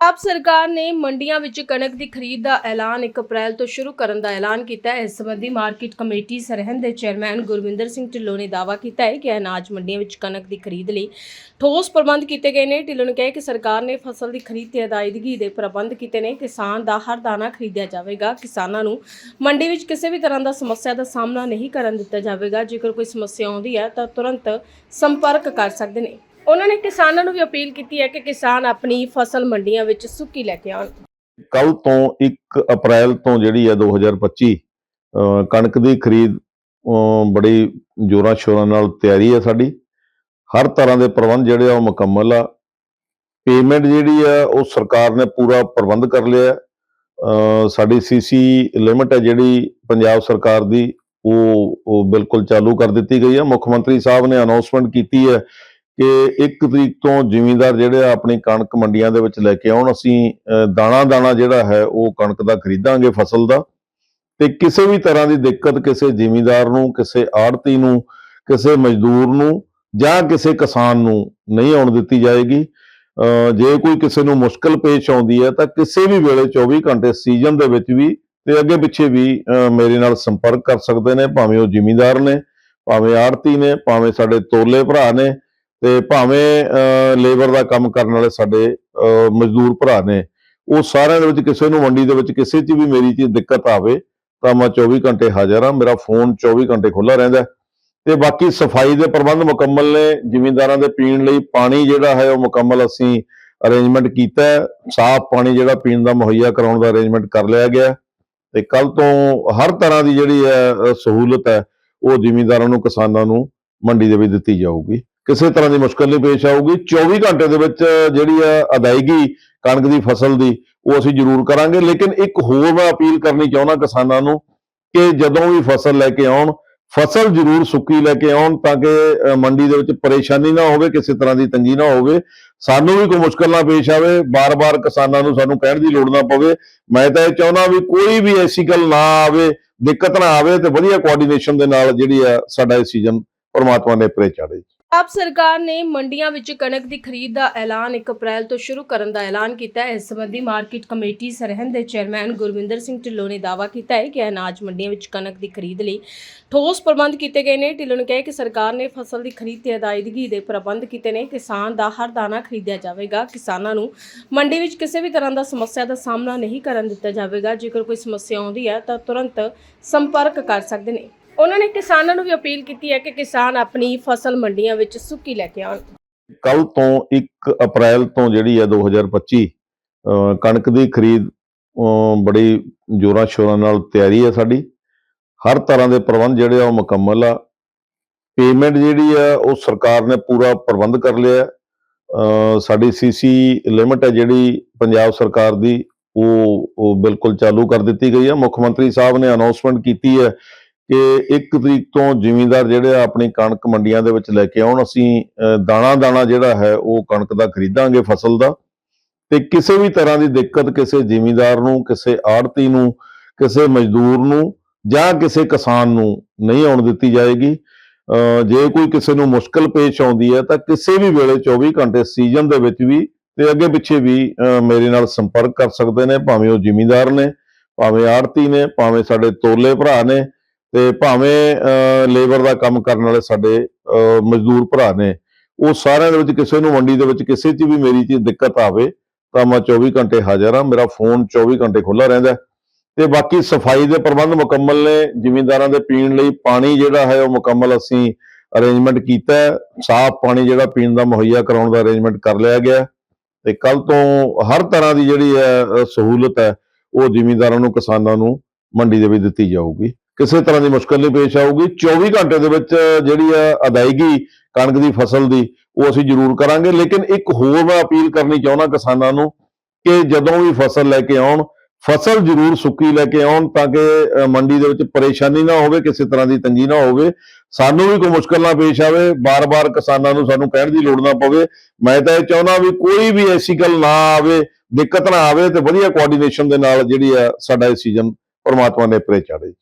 ਪੰਜਾਬ ਸਰਕਾਰ ਨੇ ਮੰਡੀਆਂ ਵਿੱਚ ਕਣਕ ਦੀ ਖਰੀਦ ਦਾ ਐਲਾਨ 1 ਅਪ੍ਰੈਲ ਤੋਂ ਸ਼ੁਰੂ ਕਰਨ ਦਾ ਐਲਾਨ ਕੀਤਾ ਹੈ। ਇਸ ਸੰਬੰਧੀ ਮਾਰਕੀਟ ਕਮੇਟੀ ਸਰਹੰਦ ਦੇ ਚੇਅਰਮੈਨ ਗੁਰਵਿੰਦਰ ਸਿੰਘ ਢਿੱਲੋਂ ਨੇ ਦਾਅਵਾ ਕੀਤਾ ਹੈ ਕਿ ਅਨਾਜ ਮੰਡੀਆਂ ਵਿੱਚ ਕਣਕ ਦੀ ਖਰੀਦ ਲਈ ਠੋਸ ਪ੍ਰਬੰਧ ਕੀਤੇ ਗਏ ਨੇ। ਢਿੱਲੋਂ ਨੇ ਕਿਹਾ ਕਿ ਸਰਕਾਰ ਨੇ ਫਸਲ ਦੀ ਖਰੀਦ ਤੇ ਅਦਾਇਗੀ ਦੇ ਪ੍ਰਬੰਧ ਕੀਤੇ ਨੇ। ਕਿਸਾਨ ਦਾ ਹਰ ਦਾਣਾ ਖਰੀਦਿਆ ਜਾਵੇਗਾ। ਕਿਸਾਨਾਂ ਨੂੰ ਮੰਡੀ ਵਿੱਚ ਕਿਸੇ ਵੀ ਤਰ੍ਹਾਂ ਦਾ ਸਮੱਸਿਆ ਦਾ ਸਾਹਮਣਾ ਨਹੀਂ ਕਰਨ ਦਿੱਤਾ ਜਾਵੇਗਾ। ਜੇਕਰ ਕੋਈ ਸਮੱਸਿਆ ਆਉਂਦੀ ਹੈ ਤਾਂ ਤੁਰੰਤ ਸੰਪਰਕ ਕਰ ਸਕਦੇ ਨੇ। ਉਹਨਾਂ ਨੇ ਕਿਸਾਨਾਂ ਨੂੰ ਵੀ ਅਪੀਲ ਕੀਤੀ ਹੈ ਕਿ ਕਿਸਾਨ ਆਪਣੀ ਫਸਲ ਮੰਡੀਆਂ ਵਿੱਚ ਸੁੱਕੀ ਲੈ ਕੇ ਆਉਣ। ਕੱਲ ਤੋਂ 1 ਅਪ੍ਰੈਲ ਤੋਂ ਜਿਹੜੀ ਹੈ 2025 ਕਣਕ ਦੀ ਖਰੀਦ ਬੜੀ ਜੋਰਾਂ ਸ਼ੋਰਾਂ ਨਾਲ ਤਿਆਰੀ ਹੈ ਸਾਡੀ। ਹਰ ਤਰ੍ਹਾਂ ਦੇ ਪ੍ਰਬੰਧ ਜਿਹੜੇ ਆ ਉਹ ਮੁਕੰਮਲ ਆ। ਪੇਮੈਂਟ ਜਿਹੜੀ ਆ ਉਹ ਸਰਕਾਰ ਨੇ ਪੂਰਾ ਪ੍ਰਬੰਧ ਕਰ ਲਿਆ ਸਾਡੀ ਸੀਸੀ ਲਿਮਟ ਹੈ ਜਿਹੜੀ ਪੰਜਾਬ ਸਰਕਾਰ ਦੀ, ਉਹ ਬਿਲਕੁਲ ਚਾਲੂ ਕਰ ਦਿੱਤੀ ਗਈ ਹੈ। ਮੁੱਖ ਮੰਤਰੀ ਸਾਹਿਬ ਨੇ ਅਨਾਉਂਸਮੈਂਟ ਕੀਤੀ ਹੈ ਕਿ 1 ਤਰੀਕ ਤੋਂ ਜ਼ਿਮੀਂਦਾਰ ਜਿਹੜੇ ਆ ਆਪਣੀ ਕਣਕ ਮੰਡੀਆਂ ਦੇ ਵਿੱਚ ਲੈ ਕੇ ਆਉਣ ਅਸੀਂ ਅਹ, ਦਾਣਾ ਦਾਣਾ ਜਿਹੜਾ ਹੈ ਉਹ ਕਣਕ ਦਾ ਖਰੀਦਾਂਗੇ ਫਸਲ ਦਾ। ਤੇ ਕਿਸੇ ਵੀ ਤਰ੍ਹਾਂ ਦੀ ਦਿੱਕਤ ਕਿਸੇ ਜ਼ਿਮੀਂਦਾਰ ਨੂੰ ਕਿਸੇ ਆੜਤੀ ਨੂੰ ਕਿਸੇ ਮਜ਼ਦੂਰ ਨੂੰ ਜਾਂ ਕਿਸੇ ਕਿਸਾਨ ਨੂੰ ਨਹੀਂ ਆਉਣ ਦਿੱਤੀ ਜਾਏਗੀ। ਅਹ, ਜੇ ਕੋਈ ਕਿਸੇ ਨੂੰ ਮੁਸ਼ਕਲ ਪੇਸ਼ ਆਉਂਦੀ ਹੈ ਤਾਂ ਕਿਸੇ ਵੀ ਵੇਲੇ 24 ਘੰਟੇ ਸੀਜ਼ਨ ਦੇ ਵਿੱਚ ਵੀ ਤੇ ਅੱਗੇ ਪਿੱਛੇ ਵੀ ਮੇਰੇ ਨਾਲ ਸੰਪਰਕ ਕਰ ਸਕਦੇ ਨੇ ਭਾਵੇਂ ਉਹ ਜ਼ਿਮੀਂਦਾਰ ਨੇ ਭਾਵੇਂ ਆੜਤੀ ਨੇ ਭਾਵੇਂ ਸਾਡੇ ਤੋਲੇ ਭਰਾ ਨੇ। ਤੇ ਭਾਵੇਂ ਲੇਬਰ ਦਾ ਕੰਮ ਕਰਨ ਵਾਲੇ ਸਾਡੇ ਮਜ਼ਦੂਰ ਭਰਾ ਨੇ, ਉਹ ਸਾਰਿਆਂ ਦੇ ਵਿੱਚ ਕਿਸੇ ਨੂੰ ਮੰਡੀ ਦੇ ਵਿੱਚ ਕਿਸੇ 'ਚ ਵੀ ਮੇਰੀ ਚੀਜ਼ ਦਿੱਕਤ ਆਵੇ, ਤਾਂ ਮੈਂ 24 ਘੰਟੇ ਹਾਜ਼ਰ ਹਾਂ, ਮੇਰਾ ਫੋਨ 24 ਘੰਟੇ ਖੁੱਲਾ ਰਹਿੰਦਾ ਹੈ। ਤੇ ਬਾਕੀ ਸਫ਼ਾਈ ਦੇ ਪ੍ਰਬੰਧ ਮੁਕੰਮਲ ਨੇ, ਜ਼ਿਮੀਂਦਾਰਾਂ ਦੇ ਪੀਣ ਲਈ ਪਾਣੀ ਜਿਹੜਾ ਹੈ, ਉਹ ਮੁਕੰਮਲ ਅਸੀਂ ਅਰੇਂਜਮੈਂਟ ਕੀਤਾ ਸਾਫ਼ ਪਾਣੀ ਜਿਹੜਾ ਪੀਣ ਦਾ ਮੁਹੱਈਆ ਕਰਾਉਣ ਦਾ ਅਰੇਂਜਮੈਂਟ ਕਰ ਲਿਆ ਗਿਆ ਹੈ। ਤੇ ਕੱਲ ਤੋਂ ਹਰ ਤਰ੍ਹਾਂ ਦੀ ਜਿਹੜੀ ਹੈ ਸਹੂਲਤ ਹੈ, ਉਹ ਜ਼ਿਮੀਂਦਾਰਾਂ ਨੂੰ, ਕਿਸਾਨਾਂ ਨੂੰ ਮੰਡੀ ਦੇ ਵਿੱਚ ਦਿੱਤੀ ਜਾਊਗੀ ਕਿਸੇ ਤਰ੍ਹਾਂ ਦੀ ਮੁਸ਼ਕਲ ਨਹੀਂ ਪੇਸ਼ ਆਊਗੀ। 24 ਘੰਟੇ ਦੇ ਵਿੱਚ ਜਿਹੜੀ ਆ ਅਦਾਇਗੀ ਕਣਕ ਦੀ ਫਸਲ ਦੀ, ਉਹ ਅਸੀਂ ਜ਼ਰੂਰ ਕਰਾਂਗੇ। ਲੇਕਿਨ ਇੱਕ ਹੋਰ ਮੈਂ ਅਪੀਲ ਕਰਨੀ ਚਾਹੁੰਦਾ ਕਿਸਾਨਾਂ ਨੂੰ ਕਿ ਜਦੋਂ ਵੀ ਫਸਲ ਲੈ ਕੇ ਆਉਣ, ਫਸਲ ਜ਼ਰੂਰ ਸੁੱਕੀ ਲੈ ਕੇ ਆਉਣ ਤਾਂ ਕਿ ਮੰਡੀ ਦੇ ਵਿੱਚ ਪਰੇਸ਼ਾਨੀ ਨਾ ਹੋਵੇ, ਕਿਸੇ ਤਰ੍ਹਾਂ ਦੀ ਤੰਗੀ ਨਾ ਹੋਵੇ। ਸਾਨੂੰ ਵੀ ਕੋਈ ਮੁਸ਼ਕਲ ਨਾ ਪੇਸ਼ ਆਵੇ। ਬਾਰ-ਬਾਰ ਕਿਸਾਨਾਂ ਨੂੰ ਸਾਨੂੰ ਕਹਿਣ ਦੀ ਲੋੜ ਨਾ ਪਵੇ। ਮੈਂ ਤਾਂ ਇਹ ਚਾਹੁੰਦਾ ਵੀ ਕੋਈ ਵੀ ਐਸੀ ਗੱਲ ਨਾ ਆਵੇ, ਦਿੱਕਤ ਨਾ ਆਵੇ ਤੇ ਵਧੀਆ ਕੋਆਰਡੀਨੇਸ਼ਨ ਦੇ ਨਾਲ ਜਿਹੜੀ ਆ ਸਾਡਾ ਇਹ ਸੀਜ਼ਨ ਪਰਮਾਤਮਾ ਨੇ ਪਰੇ ਚਾੜੇ ਪੰਜਾਬ ਸਰਕਾਰ ਨੇ ਮੰਡੀਆਂ ਵਿੱਚ ਕਣਕ ਦੀ ਖਰੀਦ ਦਾ ਐਲਾਨ 1 ਅਪ੍ਰੈਲ ਤੋਂ ਸ਼ੁਰੂ ਕਰਨ ਦਾ ਐਲਾਨ ਕੀਤਾ ਹੈ। ਇਸ ਸੰਬੰਧੀ ਮਾਰਕੀਟ ਕਮੇਟੀ ਸਰਹੰਦ ਦੇ ਚੇਅਰਮੈਨ ਗੁਰਵਿੰਦਰ ਸਿੰਘ ਢਿੱਲੋਂ ਨੇ ਦਾਅਵਾ ਕੀਤਾ ਹੈ ਕਿ ਅਨਾਜ ਮੰਡੀਆਂ ਵਿੱਚ ਕਣਕ ਦੀ ਖਰੀਦ ਲਈ ਠੋਸ ਪ੍ਰਬੰਧ ਕੀਤੇ ਗਏ ਨੇ। ਢਿੱਲੋਂ ਨੇ ਕਿਹਾ ਕਿ ਸਰਕਾਰ ਨੇ ਫਸਲ ਦੀ ਖਰੀਦ ਤੇ ਅਦਾਇਗੀ ਦੇ ਪ੍ਰਬੰਧ ਕੀਤੇ ਨੇ। ਕਿਸਾਨ ਦਾ ਹਰ ਦਾਣਾ ਖਰੀਦਿਆ ਜਾਵੇਗਾ। ਕਿਸਾਨਾਂ ਨੂੰ ਮੰਡੀ ਵਿੱਚ ਕਿਸੇ ਵੀ ਤਰ੍ਹਾਂ ਦਾ ਸਮੱਸਿਆ ਦਾ ਸਾਹਮਣਾ ਨਹੀਂ ਕਰਨ ਦਿੱਤਾ ਜਾਵੇਗਾ। ਜੇਕਰ ਕੋਈ ਸਮੱਸਿਆ ਆਉਂਦੀ ਹੈ ਤਾਂ ਤੁਰੰਤ ਸੰਪਰਕ ਕਰ ਸਕਦੇ ਨੇ। ਉਹਨਾਂ ਨੇ ਕਿਸਾਨਾਂ ਨੂੰ ਵੀ ਅਪੀਲ ਕੀਤੀ ਹੈ ਕਿ ਕਿਸਾਨ ਆਪਣੀ ਫਸਲ ਮੰਡੀਆਂ ਵਿੱਚ ਸੁੱਕੀ ਲੈ ਕੇ ਆਉਣ। ਕੱਲ ਤੋਂ 1 ਅਪ੍ਰੈਲ ਤੋਂ ਜਿਹੜੀ ਹੈ 2025 ਅਹ ਕਣਕ ਦੀ ਖਰੀਦ ਬੜੀ ਜੋਰਾਂ ਸ਼ੋਰਾਂ ਨਾਲ ਤਿਆਰੀ ਹੈ ਸਾਡੀ। ਹਰ ਤਰ੍ਹਾਂ ਦੇ ਪ੍ਰਬੰਧ ਜਿਹੜੇ ਆ ਉਹ ਮੁਕੰਮਲ ਆ। ਪੇਮੈਂਟ ਜਿਹੜੀ ਆ ਉਹ ਸਰਕਾਰ ਨੇ ਪੂਰਾ ਪ੍ਰਬੰਧ ਕਰ ਲਿਆ ਸਾਡੀ ਸੀਸੀ ਲਿਮਟ ਹੈ ਜਿਹੜੀ ਪੰਜਾਬ ਸਰਕਾਰ ਦੀ, ਉਹ ਬਿਲਕੁਲ ਚਾਲੂ ਕਰ ਦਿੱਤੀ ਗਈ ਹੈ। ਮੁੱਖ ਮੰਤਰੀ ਸਾਹਿਬ ਨੇ ਅਨਾਉਂਸਮੈਂਟ ਕੀਤੀ ਹੈ ਕਿ 1 ਤਰੀਕ ਤੋਂ ਜ਼ਿਮੀਂਦਾਰ ਜਿਹੜੇ ਆ ਆਪਣੀ ਕਣਕ ਮੰਡੀਆਂ ਦੇ ਵਿੱਚ ਲੈ ਕੇ ਆਉਣ, ਅਸੀਂ ਦਾਣਾ ਦਾਣਾ ਜਿਹੜਾ ਹੈ, ਉਹ ਕਣਕ ਦਾ ਖਰੀਦਾਂਗੇ ਫਸਲ ਦਾ। ਤੇ ਕਿਸੇ ਵੀ ਤਰ੍ਹਾਂ ਦੀ ਦਿੱਕਤ ਕਿਸੇ ਜ਼ਿਮੀਂਦਾਰ ਨੂੰ, ਕਿਸੇ ਆੜਤੀ ਨੂੰ, ਕਿਸੇ ਮਜ਼ਦੂਰ ਨੂੰ ਜਾਂ ਕਿਸੇ ਕਿਸਾਨ ਨੂੰ ਨਹੀਂ ਆਉਣ ਦਿੱਤੀ ਜਾਏਗੀ। ਜੇ ਕੋਈ ਕਿਸੇ ਨੂੰ ਮੁਸ਼ਕਲ ਪੇਸ਼ ਆਉਂਦੀ ਹੈ, ਤਾਂ ਕਿਸੇ ਵੀ ਵੇਲੇ 24 ਘੰਟੇ ਸੀਜ਼ਨ ਦੇ ਵਿੱਚ ਵੀ ਤੇ ਅੱਗੇ ਪਿੱਛੇ ਵੀ ਮੇਰੇ ਨਾਲ ਸੰਪਰਕ ਕਰ ਸਕਦੇ ਨੇ, ਭਾਵੇਂ ਉਹ ਜ਼ਿਮੀਂਦਾਰ ਨੇ, ਭਾਵੇਂ ਆੜਤੀ ਨੇ, ਭਾਵੇਂ ਸਾਡੇ ਤੋਲੇ ਭਰਾ ਨੇ ਤੇ ਭਾਵੇਂ ਲੇਬਰ ਦਾ ਕੰਮ ਕਰਨ ਵਾਲੇ ਸਾਡੇ ਮਜ਼ਦੂਰ ਭਰਾ ਨੇ, ਉਹ ਸਾਰਿਆਂ ਦੇ ਵਿੱਚ ਕਿਸੇ ਨੂੰ ਮੰਡੀ ਦੇ ਵਿੱਚ ਕਿਸੇ 'ਚ ਵੀ ਮੇਰੀ ਚੀਜ਼ ਦਿੱਕਤ ਆਵੇ, ਤਾਂ ਮੈਂ 24 ਘੰਟੇ ਹਾਜ਼ਰ ਹਾਂ, ਮੇਰਾ ਫੋਨ 24 ਘੰਟੇ ਖੁੱਲਾ ਰਹਿੰਦਾ ਹੈ। ਤੇ ਬਾਕੀ ਸਫ਼ਾਈ ਦੇ ਪ੍ਰਬੰਧ ਮੁਕੰਮਲ ਨੇ, ਜ਼ਿਮੀਂਦਾਰਾਂ ਦੇ ਪੀਣ ਲਈ ਪਾਣੀ ਜਿਹੜਾ ਹੈ, ਉਹ ਮੁਕੰਮਲ ਅਸੀਂ ਅਰੇਂਜਮੈਂਟ ਕੀਤਾ ਸਾਫ਼ ਪਾਣੀ ਜਿਹੜਾ ਪੀਣ ਦਾ ਮੁਹੱਈਆ ਕਰਾਉਣ ਦਾ ਅਰੇਂਜਮੈਂਟ ਕਰ ਲਿਆ ਗਿਆ ਹੈ। ਤੇ ਕੱਲ ਤੋਂ ਹਰ ਤਰ੍ਹਾਂ ਦੀ ਜਿਹੜੀ ਹੈ ਸਹੂਲਤ ਹੈ, ਉਹ ਜ਼ਿਮੀਂਦਾਰਾਂ ਨੂੰ, ਕਿਸਾਨਾਂ ਨੂੰ ਮੰਡੀ ਦੇ ਵਿੱਚ ਦਿੱਤੀ ਜਾਊਗੀ ਕਿਸੇ ਤਰ੍ਹਾਂ ਦੀ ਮੁਸ਼ਕਲ ਨਹੀਂ ਪੇਸ਼ ਆਊਗੀ। 24 ਘੰਟੇ ਦੇ ਵਿੱਚ ਜਿਹੜੀ ਆ ਅਦਾਇਗੀ ਕਣਕ ਦੀ ਫਸਲ ਦੀ, ਉਹ ਅਸੀਂ ਜ਼ਰੂਰ ਕਰਾਂਗੇ। ਲੇਕਿਨ ਇੱਕ ਹੋਰ ਮੈਂ ਅਪੀਲ ਕਰਨੀ ਚਾਹੁੰਦਾ ਕਿਸਾਨਾਂ ਨੂੰ ਕਿ ਜਦੋਂ ਵੀ ਫਸਲ ਲੈ ਕੇ ਆਉਣ, ਫਸਲ ਜ਼ਰੂਰ ਸੁੱਕੀ ਲੈ ਕੇ ਆਉਣ ਤਾਂ ਕਿ ਮੰਡੀ ਦੇ ਵਿੱਚ ਪਰੇਸ਼ਾਨੀ ਨਾ ਹੋਵੇ, ਕਿਸੇ ਤਰ੍ਹਾਂ ਦੀ ਤੰਗੀ ਨਾ ਹੋਵੇ। ਸਾਨੂੰ ਵੀ ਕੋਈ ਮੁਸ਼ਕਲ ਨਾ ਪੇਸ਼ ਆਵੇ। ਬਾਰ-ਬਾਰ ਕਿਸਾਨਾਂ ਨੂੰ ਸਾਨੂੰ ਕਹਿਣ ਦੀ ਲੋੜ ਨਾ ਪਵੇ। ਮੈਂ ਤਾਂ ਇਹ ਚਾਹੁੰਦਾ ਵੀ ਕੋਈ ਵੀ ਐਸੀ ਗੱਲ ਨਾ ਆਵੇ, ਦਿੱਕਤ ਨਾ ਆਵੇ ਤੇ ਵਧੀਆ ਕੋਆਰਡੀਨੇਸ਼ਨ ਦੇ ਨਾਲ ਜਿਹੜੀ ਆ ਸਾਡਾ ਇਹ ਸੀਜ਼ਨ ਪਰਮਾਤਮਾ ਨੇ ਪਰੇ ਚਾੜੇ